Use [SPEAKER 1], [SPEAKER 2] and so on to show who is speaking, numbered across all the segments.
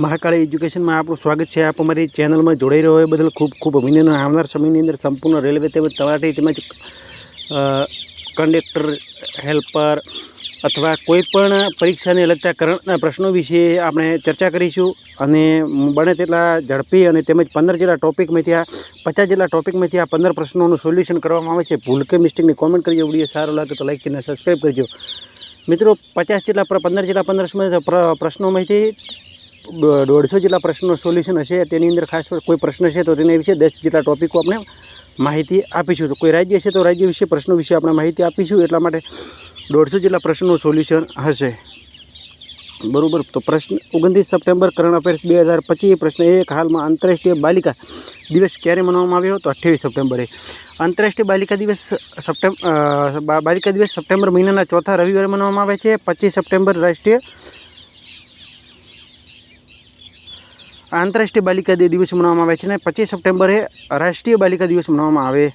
[SPEAKER 1] મહાકાળી એજ્યુકેશનમાં આપણું સ્વાગત છે. આપ અમારી ચેનલમાં જોડાઈ રહ્યો એ બદલ ખૂબ ખૂબ અભિનંદન. આવનાર સમયની અંદર સંપૂર્ણ રેલવે તેમજ તલાટી તેમજ કંડક્ટર, હેલ્પર અથવા કોઈપણ પરીક્ષાને લગતા કરંટના પ્રશ્નો વિશે આપણે ચર્ચા કરીશું અને બને તેટલા ઝડપી અને તેમજ પંદર જેટલા ટોપિકમાંથી આ, પચાસ જેટલા ટોપિકમાંથી આ પંદર પ્રશ્નોનું સોલ્યુશન કરવામાં આવે છે. ભૂલ કે મિસ્ટેકની કોમેન્ટ કરજો, વીડિયો સારો લાગે તો લાઈક કરીને સબસ્ક્રાઈબ કરજો. મિત્રો, પચાસ જેટલા પંદર જેટલા પંદર પ્ર- પ્રશ્નોમાંથી દોઢસો જેટલા પ્રશ્નનો સોલ્યુશન હશે, તેની અંદર ખાસ કોઈ પ્રશ્ન છે તો તેના વિશે દસ જેટલા ટોપિકો આપણે માહિતી આપીશું. તો કોઈ રાજ્ય છે તો રાજ્ય વિશે, પ્રશ્નો વિશે આપણે માહિતી આપીશું. એટલા માટે દોઢસો જેટલા પ્રશ્નોનું સોલ્યુશન હશે. બરાબર? તો પ્રશ્ન ઓગણત્રીસ સપ્ટેમ્બર કરંટ અફેર્સ બે હજાર પચીસ, પ્રશ્ન એક, હાલમાં આંતરરાષ્ટ્રીય બાલિકા દિવસ ક્યારે મનાવવામાં આવ્યો? તો અઠ્યાવીસ સપ્ટેમ્બરે. આંતરરાષ્ટ્રીય બાલિકા દિવસ સપ્ટેમ્બર બાલિકા દિવસ સપ્ટેમ્બર મહિનાના ચોથા રવિવારે મનાવવામાં આવે છે. પચીસ સપ્ટેમ્બર રાષ્ટ્રીય આંતરરાષ્ટ્રીય બાલિકા દિવસ મનાવવામાં આવે છે અને પચીસ સપ્ટેમ્બરે રાષ્ટ્રીય બાલિકા દિવસ મનાવવામાં આવે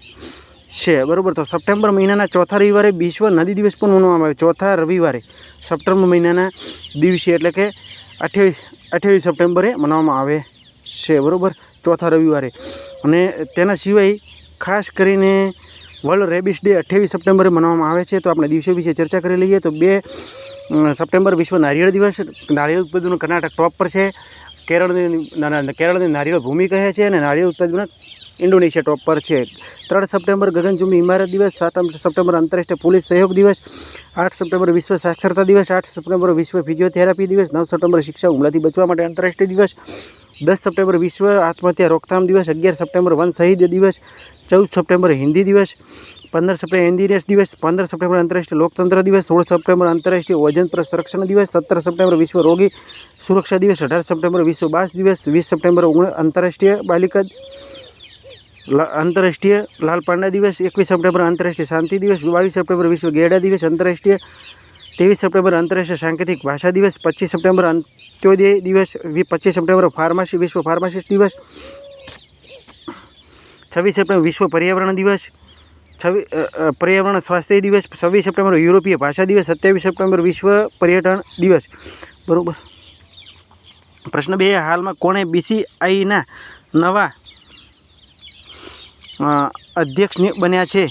[SPEAKER 1] છે. બરાબર, તો સપ્ટેમ્બર મહિનાના ચોથા રવિવારે વિશ્વ નદી દિવસ પણ મનાવવામાં આવે ચોથા રવિવારે સપ્ટેમ્બર મહિનાના દિવસે એટલે કે અઠ્યાવીસ અઠ્યાવીસ સપ્ટેમ્બરે મનાવવામાં આવે છે. બરાબર, ચોથા રવિવારે. અને તેના સિવાય ખાસ કરીને વર્લ્ડ રેબિસ ડે અઠ્યાવીસ સપ્ટેમ્બરે મનાવવામાં આવે છે. તો આપણે દિવસો વિશે ચર્ચા કરી લઈએ તો બે સપ્ટેમ્બર વિશ્વ નારિયેળ દિવસ, નારિયેળ ઉત્પાદનનું કર્ણાટક ટોપ પર છે. કેરળની કેરળની નારિયેળ ભૂમિ કહે છે અને નારિયેળ ઉત્પાદનમાં ઇન્ડોનેશિયા ટોપ પર છે. ત્રણ સપ્ટેમ્બર ગગનચુંબી ઇમારત દિવસ સાત સપ્ટેમ્બર આંતરરાષ્ટ્રીય પોલીસ સહયોગ દિવસ, આઠ સપ્ટેમ્બર વિશ્વ સાક્ષરતા દિવસ, આઠ સપ્ટેમ્બર વિશ્વ ફિઝિયોથેરાપી દિવસ, નવ સપ્ટેમ્બર શિક્ષા હુમલાથી બચવા માટે આંતરરાષ્ટ્રીય દિવસ, દસ સપ્ટેમ્બર વિશ્વ આત્મહત્યા રોકથામ દિવસ, અગિયાર સપ્ટેમ્બર વન શહીદ દિવસ, ચૌદ સપ્ટેમ્બર હિન્દી દિવસ પંદર સપ્ટેમ્બર એન્જિનિયર્સ દિવસ, પંદર સપ્ટેમ્બર આંતરરાષ્ટ્રીય લોકતંત્ર દિવસ, સોળ સપ્ટેમ્બર આંતરરાષ્ટ્રીય ઓજન પર સંરક્ષણ દિવસ, સત્તર સપ્ટેમ્બર વિશ્વ રોગી સુરક્ષા દિવસ, અઢાર સપ્ટેમ્બર વિશ્વ બાસ દિવસ, વીસ સપ્ટેમ્બર ઓગણ આંતરરાષ્ટ્રીય બાલિકા લા- આંતરરાષ્ટ્રીય લાલ પાંડા દિવસ, એકવીસ સપ્ટેમ્બર આંતરરાષ્ટ્રીય શાંતિ દિવસ, બાવીસ સપ્ટેમ્બર વિશ્વ ગેડા દિવસ, આંતરરાષ્ટ્રીય ત્રેવીસ સપ્ટેમ્બર આંતરરાષ્ટ્રીય સાંકેતિક ભાષા દિવસ, પચીસ સપ્ટેમ્બર અંત્યોદય દિવસ, વી- પચીસ સપ્ટેમ્બર ફાર્માસી, વિશ્વ ફાર્માસિસ્ટ દિવસ, છવ્વીસ સપ્ટેમ્બર વિશ્વ પર્યાવરણ દિવસ છવ્વીસ પર્યાવરણ સ્વાસ્થ્ય દિવસ, છવ્વીસ સપ્ટેમ્બર યુરોપીય ભાષા દિવસ, સત્યાવીસ સપ્ટેમ્બર વિશ્વ પર્યટન દિવસ. બરાબર? પ્રશ્ન બે હાલમાં કોણે બીસીઆઈના નવા અધ્યક્ષ બન્યા છે?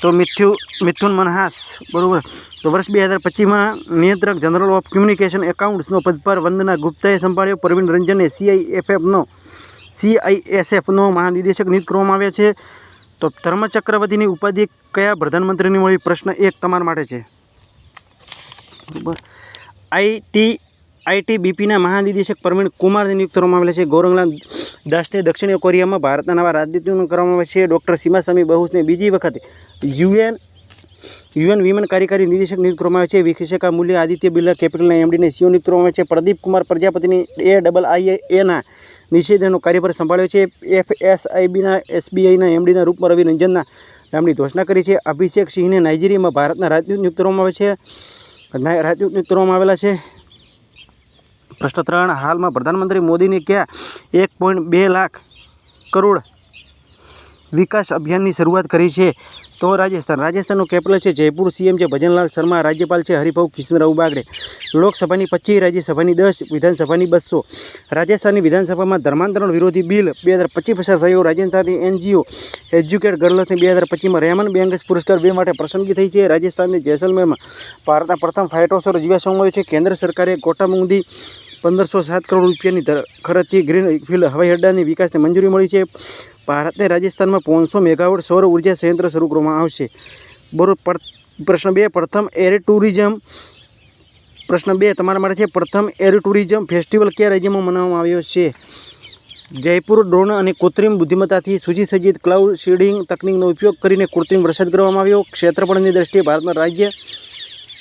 [SPEAKER 1] તો મિથ્યુ, મિથુન મનહાસ. બરાબર? તો વર્ષ બે હજાર પચીસમાં નિયંત્રક જનરલ ઓફ કમ્યુનિકેશન એકાઉન્ટ્સનો પદભાર વંદના ગુપ્તાએ સંભાળ્યો. પ્રવીણ રંજને સીઆઈએફએફનો સીઆઈએસએફનો મહાનિદેશક નિયુક્ત કરવામાં આવ્યા છે. તો ધર્મ ચક્રવર્તીની ઉપાધિ કયા પ્રધાનમંત્રીની મળી? પ્રશ્ન એક તમારા માટે છે. બરાબર. આઈટી આઈટીબીપીના મહાનિદેશક પ્રવીણ કુમારને નિયુક્ત કરવામાં આવેલા છે. ગૌરંગલાલ દાસને દક્ષિણ કોરિયામાં ભારતના નવા રાજદૂતનું કરવામાં આવે છે. ડૉક્ટર સીમાસ્વામી બહુસને બીજી વખત યુએન યુએન વિમન કાર્યકારી નિદેશક નિયુક્ત કરવામાં આવે છે. વિશેષકા મૂલ્ય આદિત્ય બિરલા કેપિટલના એમડીને સીઓ નિયુક્ત કરવામાં આવે છે. પ્રદીપ કુમાર પ્રજાપતિની એ ડબલ આઈ એના નિષેધનો કાર્યભાર સંભાળ્યો છે. એફએસઆઈબીના, એસબીઆઈના, એમડીના રૂપમાં રવિ રંજનના નામની ઘોષણા કરી છે. અભિષેક સિંહને નાઇજીરિયામાં ભારતના રાજદૂત નિયુક્ત કરવામાં આવે છે. રાજદૂત નિયુક્ત કરવામાં આવેલા છે. ભ્રષ્ટાચાર હાલમાં પ્રધાનમંત્રી મોદીને ક્યાં એક પોઈન્ટ બે લાખ કરોડ વિકાસ અભિયાનની શરૂઆત કરી છે. તો રાજસ્થાન. રાજસ્થાનનું કેપિટલ છે જયપુર સીએમ છે ભજનલાલ શર્મા, રાજ્યપાલ છે હરિભાવ કિશનરાવ બાગડે. લોકસભાની પચીસ, રાજ્યસભાની દસ, વિધાનસભાની બસો. રાજસ્થાનની વિધાનસભામાં ધર્માંતરણ વિરોધી બિલ બે હજાર પચીસ પસાર થયો. રાજસ્થાનની એનજીઓ એજ્યુકેટ ગર્લ્સને બે હજાર પચીસમાં રહેમાન બેંગસ પુરસ્કાર બે માટે પસંદગી થઈ છે. રાજસ્થાનની જેસલમેરમાં ભારતના પ્રથમ ફાઇટોસોર જીવાશ્મ મળ્યો છે. કેન્દ્ર સરકારે કોટામુંદી પંદરસો સાત કરોડ રૂપિયાની ખર્ચથી ગ્રીન ફિલ્ડ હવાઈ અડ્ડાની વિકાસને મંજૂરી મળી છે. ભારતને રાજસ્થાનમાં પાંચસો મેગાવોટ સૌર ઊર્જા સંયંત્ર શરૂ કરવામાં આવશે. બરોબર પ્રશ્ન બે, પ્રથમ એર ટુરિઝમ, પ્રશ્ન બે, તમારા માટે છે, પ્રથમ એર ટુરિઝમ ફેસ્ટિવલ કયા રાજ્યમાં મનાવવામાં આવ્યો છે? જયપુર, ડ્રોન અને કૃત્રિમ બુદ્ધિમત્તાથી સુજીસજ્જિત ક્લાઉડ શીડિંગ તકનિકનો ઉપયોગ કરીને કૃત્રિમ વરસાદ કરવામાં આવ્યો. ક્ષેત્રફળની દ્રષ્ટિએ ભારતના રાજ્ય,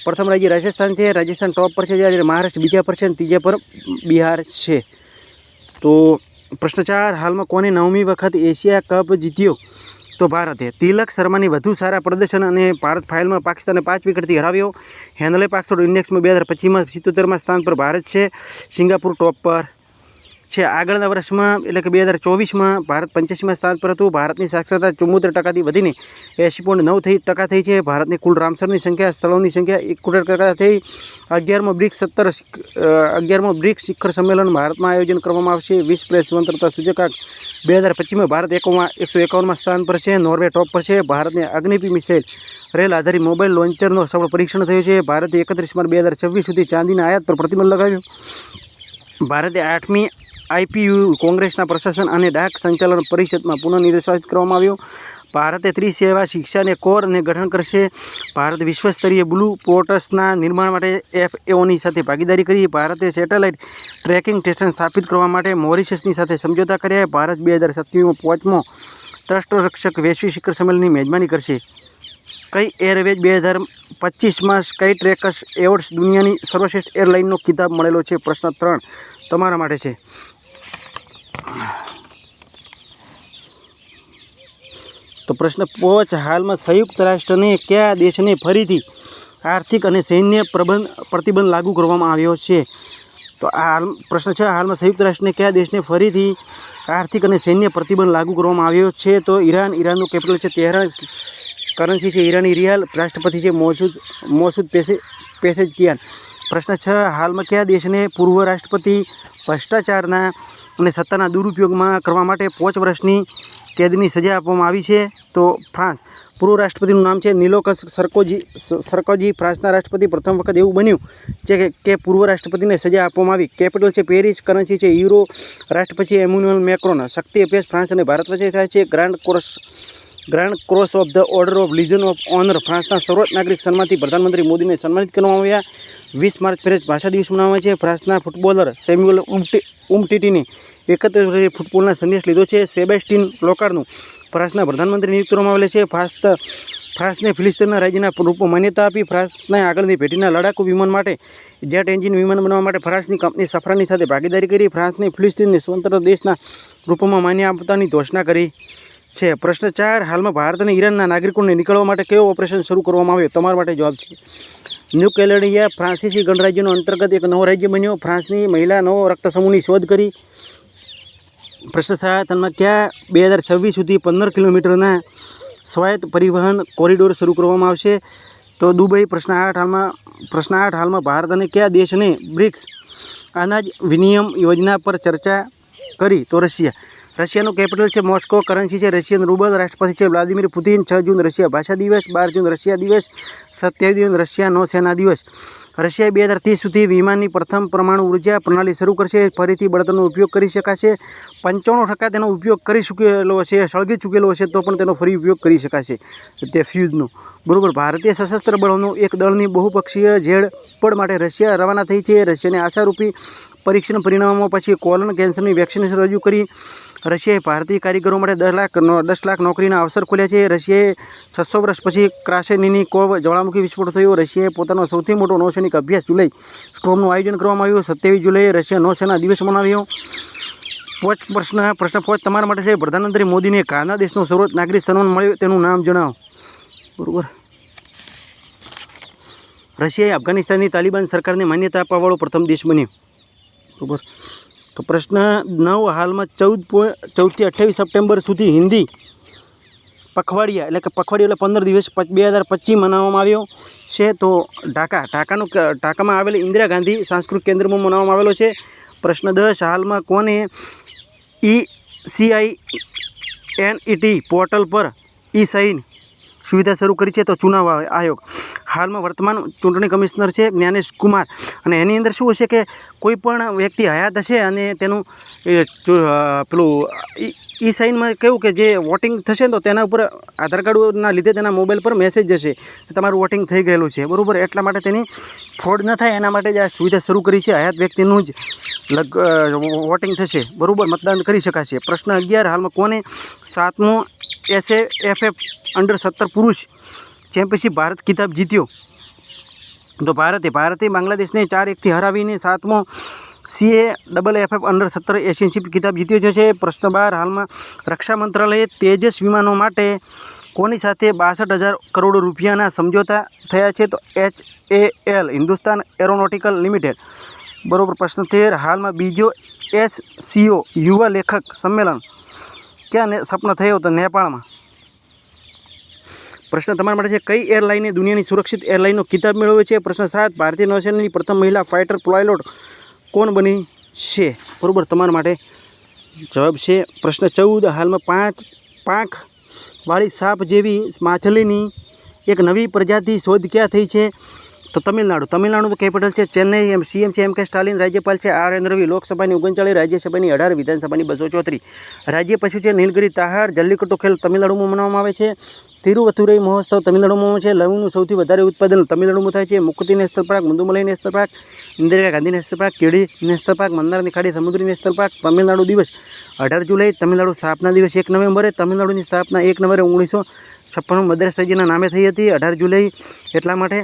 [SPEAKER 1] પ્રથમ રાજ્ય રાજસ્થાન છે. રાજસ્થાન ટોપ પર છે, જ્યારે મહારાષ્ટ્ર બીજા પર છે અને ત્રીજા પર બિહાર છે. તો પ્રશ્ન ચાર હાલમાં કોને નવમી વખત એશિયા કપ જીત્યો? તો ભારતે તિલક શર્માની વધુ સારા પ્રદર્શન અને ભારત ફાઇનલમાં પાકિસ્તાનને પાંચ વિકેટથી હરાવ્યો. હેન્ડલે પાકસોડ ઇન્ડેક્સમાં બે હજાર પચીસમાં સિત્તોતેરમાં સ્થાન પર ભારત છે. સિંગાપુર ટોપ પર છે. આગળના વર્ષમાં, એટલે કે બે હજાર ચોવીસમાં ભારત પંચ્યાસીમાં સ્થાન પર હતું. ભારતની સાક્ષરતા ચુમ્મોતેર ટકાથી વધીને એંશી પોઈન્ટ નવ થઈ ટકા થઈ છે. ભારતની કુલ રામસરની સંખ્યા, સ્થળોની સંખ્યા એકોતેર ટકા થઈ. અગિયારમો બ્રિક્સ સત્તર અગિયારમો બ્રિક્સ શિખર સંમેલન ભારતમાં આયોજન કરવામાં આવશે. વીસ પ્રેસ સ્વતંત્રતા સૂચકાંક બે હજાર પચીસમાં ભારત એકોમાં એકસો એકાવનમાં સ્થાન પર છે. નોર્વે ટોપ પર છે. ભારતને અગ્નિપી મિસાઇલ રેલ આધારિત મોબાઈલ લોન્ચરનો સફળ પરીક્ષણ થયું છે. ભારતે એકત્રીસ માર્ચ બે હજાર છવ્વીસ સુધી ચાંદીના આયાત પર પ્રતિબંધ લગાવ્યો. ભારતે આઠમી આઈપીયુ કોંગ્રેસના પ્રશાસન અને ડાક સંચાલન પરિષદમાં પુનઃનિર્દેશિત કરવામાં આવ્યો. ભારતે ત્રિસેવા શિક્ષાને કોર અને ગઠન કરશે. ભારત વિશ્વસ્તરીય બ્લુ પોર્ટસના નિર્માણ માટે એફએઓની સાથે ભાગીદારી કરી. ભારતે સેટેલાઇટ ટ્રેકિંગ સ્ટેશન સ્થાપિત કરવા માટે મોરિશસની સાથે સમજોતા કર્યા. ભારત બે હજાર સત્યાવીસમાં પાંચમો તટરક્ષક વૈશ્વિક શિખર સંમેલનની મેજબાની કરશે. કઈ એરવેજ બે હજાર પચીસમાં સ્કાય ટ્રેકર્સ એવોર્ડ્સ દુનિયાની સર્વશ્રેષ્ઠ એરલાઇનનો ખિતાબ મળેલો છે? પ્રશ્ન ત્રણ તમારા માટે છે. તો પ્રશ્ન પાંચ, હાલમાં સંયુક્ત રાષ્ટ્રને કયા દેશને ફરીથી આર્થિક અને સૈન્ય પ્રબંધ, પ્રતિબંધ લાગુ કરવામાં આવ્યો છે? તો આ પ્રશ્ન છે, હાલમાં સંયુક્ત રાષ્ટ્રને કયા દેશને ફરીથી આર્થિક અને સૈન્ય પ્રતિબંધ લાગુ કરવામાં આવ્યો છે? તો ઈરાન, ઈરાનનું કેપિટલ છે તેહરાન, કરન્સી છે ઈરાની રિયાલ, રાષ્ટ્રપતિ છે મોસુદ મોસુદ પેસે પેસેજ કિયાન પ્રશ્ન છ, હાલમાં કયા દેશને પૂર્વ રાષ્ટ્રપતિ ભ્રષ્ટાચારના અને સત્તાના દુરુપયોગમાં કરવા માટે પાંચ વર્ષની કેદની સજા આપવામાં આવી છે? તો ફ્રાન્સ. પૂર્વ રાષ્ટ્રપતિનું નામ છે નીલોકસ સરકોજી સરકોજી. ફ્રાન્સના રાષ્ટ્રપતિ પ્રથમ વખત એવું બન્યું છે કે પૂર્વ રાષ્ટ્રપતિને સજા આપવામાં આવી. કેપિટલ છે પેરિસ, કરન્સી છે યુરો, રાષ્ટ્રપતિ એમ્યુન્યુઅલ મેક્રોન. શક્તિ અભ્યાસ ફ્રાન્સ અને ભારત વચ્ચે થાય છે. Grand course grand cross of the order of legion of honour ફ્રાન્સના સર્વોચ્ચ નાગરિક સન્માનથી પ્રધાનમંત્રી મોદીને સન્માનિત કરવામાં આવ્યા. વીસ માર્ચ ફેરેજ ભાષા દિવસ મનાવવામાં છે. ફ્રાન્સના ફૂટબોલર સેમ્યુઅલ ઉમટી, ઉમટીટીને એકત્રીસ વર્ષે ફૂટબોલના સંદેશ લીધો છે. સેબેસ્ટિન લોકારનું ફ્રાન્સના પ્રધાનમંત્રી નિયુક્ત કરવામાં આવેલા છે. ફ્રાન્સ ફ્રાન્સને ફિલિસ્તીનના રાજ્યના રૂપમાં માન્યતા આપી. ફ્રાન્સને આગળની પેઢીના લડાકુ વિમાન માટે, જેટ એન્જિન વિમાન બનાવવા માટે ફ્રાન્સની કંપની સફરાની સાથે ભાગીદારી કરી. ફ્રાન્સને ફિલિસ્તીનને સ્વતંત્ર દેશના રૂપમાં માન્ય આપતાની ઘોષણા કરી. છે. પ્રશ્ન ચાર, હાલમાં ભારત અને ઈરાનના નાગરિકોને નીકળવા માટે કયો ઓપરેશન શરૂ કરવામાં આવ્યો? તમારા માટે જવાબ છે. ન્યૂ કેલેડિયા ફ્રાન્સીસી ગણરાજ્યનો અંતર્ગત એક નવો રાજ્ય બન્યો. ફ્રાન્સની મહિલા નવો રક્ત સમૂહની શોધ કરી. પ્રશ્ન સાત, હાલમાં કયા બે હજાર છવ્વીસ સુધી પંદર કિલોમીટરના સ્વાયત્ત પરિવહન કોરિડોર શરૂ કરવામાં આવશે? તો દુબઈ, પ્રશ્ન આઠ, હાલમાં, પ્રશ્ન આઠ, હાલમાં ભારત અને કયા દેશને બ્રિક્સ અનાજ વિનિયમ યોજના પર ચર્ચા કરી? તો રશિયા. રશિયાનું કેપિટલ છે મોસ્કો, કરન્સી છે રશિયન રૂબલ, રાષ્ટ્રપતિ છે વ્લાદિમીર પુતિન, છ જૂન રશિયા ભાષા દિવસ, બાર જૂન રશિયા દિવસ, સત્યાવીસ જૂન રશિયા નૌસેના દિવસ. રશિયા બે હજાર ત્રીસ સુધી વિમાનની પ્રથમ પરમાણુ ઊર્જા પ્રણાલી શરૂ કરશે. ફરીથી બળતણનો ઉપયોગ કરી શકાશે. પંચાણું ટકા તેનો ઉપયોગ કરી ચૂકેલો છે સળગી ચૂકેલો હશે, તો પણ તેનો ફરી ઉપયોગ કરી શકાશે. તે ફ્યુઝનો. બરોબર, ભારતીય સશસ્ત્ર બળોનું એક દળની બહુપક્ષીય ઝેડ માટે રશિયા રવાના થઈ છે. રશિયાને આશારૂપી પરીક્ષણ પરિણામો પછી કોલન કેન્સરની વેક્સિનેશન રજૂ કરી. રશિયાએ ભારતીય કારીગરો માટે દસ લાખ દસ લાખ નોકરીના અવસર ખોલ્યા છે. રશિયાએ છસો વર્ષ પછી ક્રાસેનીની કોવ જ્વાળામુખી વિસ્ફોટ થયો. રશિયાએ પોતાનો સૌથી મોટો નૌસૈનિક અભ્યાસ જુલાઈ સ્ટોમનું આયોજન કરવામાં આવ્યું. સત્યાવીસ જુલાઈએ રશિયા નૌસેના દિવસ મનાવ્યો. પોચ પ્રશ્ન પ્રશ્ન પોચ તમારા માટે છે. પ્રધાનમંત્રી મોદીને કાના દેશનો સર્વોચ્ચ નાગરિક સન્માન મળ્યું. તેનું નામ જણાવો. બરોબર. રશિયાએ અફઘાનિસ્તાનની તાલિબાન સરકારને માન્યતા આપવાવાળો પ્રથમ દેશ બન્યો. બરોબર તો પ્રશ્ન નવ, હાલમાં ચૌદ પોઈન્ટ ચૌદથી અઠ્યાવીસ સપ્ટેમ્બર સુધી હિન્દી પખવાડિયા, એટલે કે પખવાડિયા એટલે પંદર દિવસ બે હજાર પચીસ મનાવવામાં આવ્યો છે. તો ઢાકા, ઢાકાનું ઢાકામાં આવેલ ઇન્દિરા ગાંધી સાંસ્કૃતિક કેન્દ્રમાં મનાવવામાં આવેલો છે. પ્રશ્ન દસ, હાલમાં કોને ઈ સીઆઈ એનઈટી પોર્ટલ પર ઈ સાઇન સુવિધા શરૂ કરી છે? તો ચુનાવ આયોગ. હાલમાં વર્તમાન ચૂંટણી કમિશનર છે જ્ઞાનેશ કુમાર. અને એની અંદર શું હશે કે કોઈ પણ વ્યક્તિ હયાત હશે અને તેનું પેલું, ઈ સાઇનમાં કેવું કે જે વોટિંગ થશે તો તેના ઉપર આધાર કાર્ડના લીધે તેના મોબાઈલ પર મેસેજ જશે તમારું વોટિંગ થઈ ગયેલું છે. બરાબર? એટલા માટે તેની ફ્રોડ ન થાય, એના માટે જ આ સુવિધા શરૂ કરી છે. હયાત વ્યક્તિનું જ લગ વોટિંગ થશે. બરાબર? મતદાન કરી શકાશે. પ્રશ્ન અગિયાર, હાલમાં કોને સાતમો એસએ એફ અંડર સત્તર પુરુષ ચેમ્પિયનશિપ ભારત કિતાબ જીત્યો? તો ભારતે ભારતે બાંગ્લાદેશને ચાર એકથી હરાવીને સાતમો સીએ ડબલ એફએફ અંડર સત્તર એશિયનશિપ કિતાબ જીત્યો છે. પ્રશ્ન બાર, હાલમાં રક્ષા મંત્રાલયે તેજસ વિમાનો માટે કોની સાથે બાસઠ હજાર કરોડ રૂપિયાના સમજોતા થયા છે? તો H A L Hindustan aeronautical limited. બરોબર, પ્રશ્ન તેર, હાલમાં બીજો એસ સીઓ યુવા લેખક સંમેલન ક્યાં સપના થયો હતો? નેપાળમાં. પ્રશ્ન તમારા માટે છે, કઈ એરલાઈને દુનિયાની સુરક્ષિત એરલાઇનનો કિતાબ મેળવ્યો છે? પ્રશ્ન સાત, ભારતીય નૌસેનાની પ્રથમ મહિલા ફાઇટર પાયલોટ કોણ બની છે? બરાબર, તમારા માટે જવાબ છે, પ્રશ્ન ચૌદ, હાલમાં પાંચ, પાંખ વાળી સાપ જેવી માછલીની એક નવી પ્રજાતિ શોધ ક્યાં થઈ છે? તો તમિલનાડુ. તમિલનાડુનું કેપિટલ છે ચેન્નઈ, એમ સીએમ છે એમ કે સ્ટાલિન, રાજ્યપાલ છે આર એન રવિ, લોકસભાની ઓગણચાળીસ, રાજ્યસભાની અઢાર, વિધાનસભાની બસો ચોત્રીસ. રાજ્ય પશુ છે નીલગિરી તાહાર, જલ્લીકટ્ટો ખેલ તમિલનાડુમાં મનાવવામાં આવે છે. તિરુવથુરઈ મહોત્સવ તમિલનાડુમાં છે. લવિંગનું સૌથી વધારે ઉત્પાદન તમિલનાડુમાં થાય છે. Mukti national park, Mudumalai national park, Indira Gandhi national park, કેડી national park, મંદારની ખાડી, સમુદ્રી નેશનલ પાર્ક, તમિલનાડુ દિવસ અઢાર જુલાઈ, તમિલનાડુ સ્થાપના દિવસ એક નવેમ્બરે, તમિલનાડુની સ્થાપના એક નવેમ્બરે ઓગણીસો છપ્પનમાં મદ્રાસ રાજ્યના નામે થઈ હતી. અઢાર જુલાઈ એટલા માટે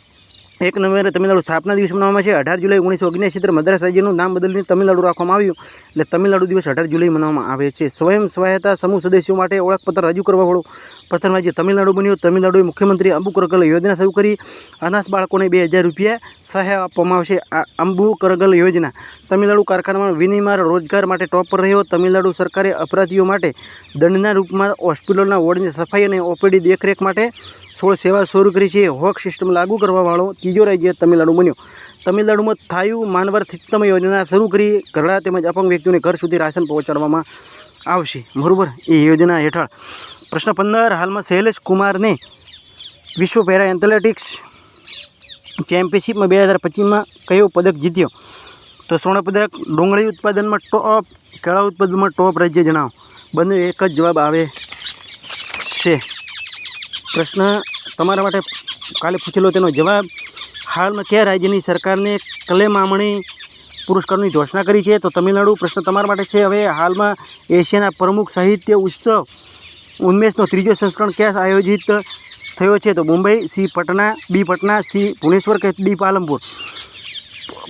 [SPEAKER 1] એક નવેમ્બરે તમિલનાડુ સ્થાપના દિવસ મનાવવામાં છે. અઢાર જુલાઈ ઓગણીસો ઓગણસિત્તેર મદ્રાસ રાજ્યનું નામ બદલીને તમિલનાડુ રાખવામાં આવ્યું. એટલે તમિલનાડુ દિવસ અઢાર જુલાઈ મનાવવામાં આવે છે. સ્વયં સહાયતા સમૂહ સદસ્યો માટે ઓળખપત્ર રજૂ કરવાવાળું પ્રથમ રાજ્ય તમિલનાડુ બન્યું. તમિલનાડુએ મુખ્યમંત્રી અંબુ કરગલ યોજના શરૂ કરી. અનાથ બાળકોને બે હજાર રૂપિયા સહાય આપવામાં આવશે. આ અંબુ કરગલ યોજના તમિલનાડુ કારખાનામાં વિનિમય રોજગાર માટે ટોપ પર રહ્યો. તમિલનાડુ સરકારે અપરાધીઓ માટે દંડના રૂપમાં હોસ્પિટલના વોર્ડની સફાઈ અને ઓપીડી દેખરેખ માટે સોળ સેવા શરૂ કરી છે. હોક સિસ્ટમ લાગુ કરવાવાળો ત્રીજો રાજ્ય તમિલનાડુ બન્યો. તમિલનાડુમાં થાયુ માનવર થિત્તમ યોજના શરૂ કરી ઘરડા તેમજ અપંગ વ્યક્તિઓને ઘર સુધી રાશન પહોંચાડવામાં આવશે. બરાબર? એ યોજના હેઠળ. પ્રશ્ન પંદર, હાલમાં શૈલેષ કુમારને વિશ્વ પેરા એથ્લેટિક્સ ચેમ્પિયનશિપમાં બે હજાર પચીસમાં કયો પદક જીત્યો? તો સ્વર્ણ પદક ડુંગળી ઉત્પાદનમાં ટોપ, કેળા ઉત્પાદનમાં ટોપ રાજ્ય જણાવો. બંને એક જ જવાબ આવે છે. પ્રશ્ન તમારા માટે કાલે પૂછેલો તેનો જવાબ હાલમાં કયા રાજ્યની સરકારને કલે મામણી પુરસ્કારની ઘોષણા કરી છે, તો તમિલનાડુ પ્રશ્ન તમારા માટે છે. હવે હાલમાં એશિયાના પ્રમુખ સાહિત્ય ઉત્સવ ઉન્મેષનો ત્રીજો સંસ્કરણ ક્યાં આયોજિત થયો છે, તો Mumbai, C Patna, B Patna, C Bhubaneswar કે ડી પાલનપુર?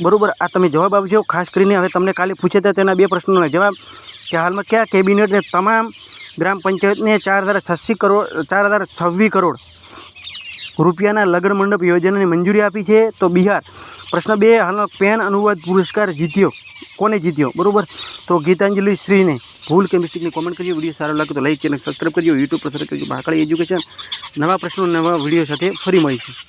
[SPEAKER 1] બરાબર, આ તમે જવાબ આપજો. ખાસ કરીને હવે તમને કાલે પૂછ્યા તેના બે પ્રશ્નોના જવાબ. કે હાલમાં કયા કેબિનેટને તમામ ગ્રામ પંચાયતને ચાર હજાર છસ્સી કરોડ, ચાર હજાર છવ્વીસ કરોડ રૂપિયાના લગ્ન મંડપ યોજનાની મંજૂરી આપી છે તો બિહાર. પ્રશ્ન બે હાલનો પેન અનુવાદ પુરસ્કાર જીત્યો. કોને જીત્યો? બરાબર? તો ગીતાંજલિ શ્રીને. ભૂલ કે મિસ્ટેકની કોમેન્ટ કરજો, વીડિયો સારો લાગે તો લાઈક ચેનલ સબસ્ક્રાઈબ કરજો યુટ્યુબ પર સબસ્ક્રાઈબ કરજો ભાકળી એજ્યુકેશન નવા પ્રશ્નો, નવા વીડિયો સાથે ફરી મળીશું.